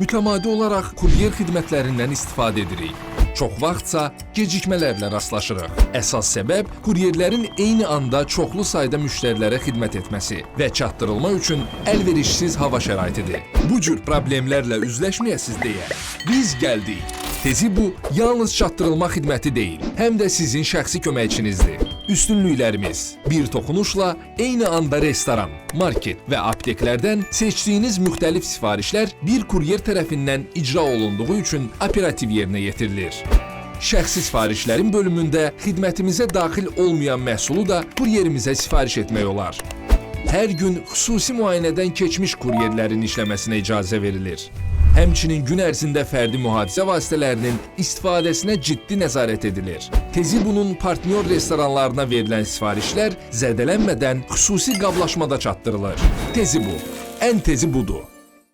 mütəmadi olaraq kuryer xidmətlərindən istifadə edirik. Çox vaxtsa gecikmələrlə rastlaşırıq. Əsas səbəb kuryerlərin eyni anda çoxlu sayda müştərilərə xidmət etməsi və çatdırılma üçün əlverişsiz hava şəraitidir. Bu cür problemlərlə üzləşməyəsiz deyə biz gəldik. Tezi bu yalnız çatdırılma xidməti deyil, həm də sizin şəxsi köməkçinizdir. Üstünlüklərimiz bir toxunuşla eyni anda restoran, market və apteklərdən seçdiyiniz müxtəlif sifarişlər bir kuryer tərəfindən icra olunduğu üçün operativ yerinə yetirilir. Şəxsi sifarişlərin bölümündə xidmətimizə daxil olmayan məhsulu da kuryerimizə sifariş etmək olar. Hər gün xüsusi müayinədən keçmiş kuryerlərin işləməsinə icazə verilir. Həmçinin gün ərzində fərdi mühafizə vasitələrinin istifadəsinə ciddi nəzarət edilir. Tezi bunun partnyor restoranlarına verilən sifarişlər zədələnmədən xüsusi qablaşmada çatdırılır. Tezi bu. Ən tezi budur.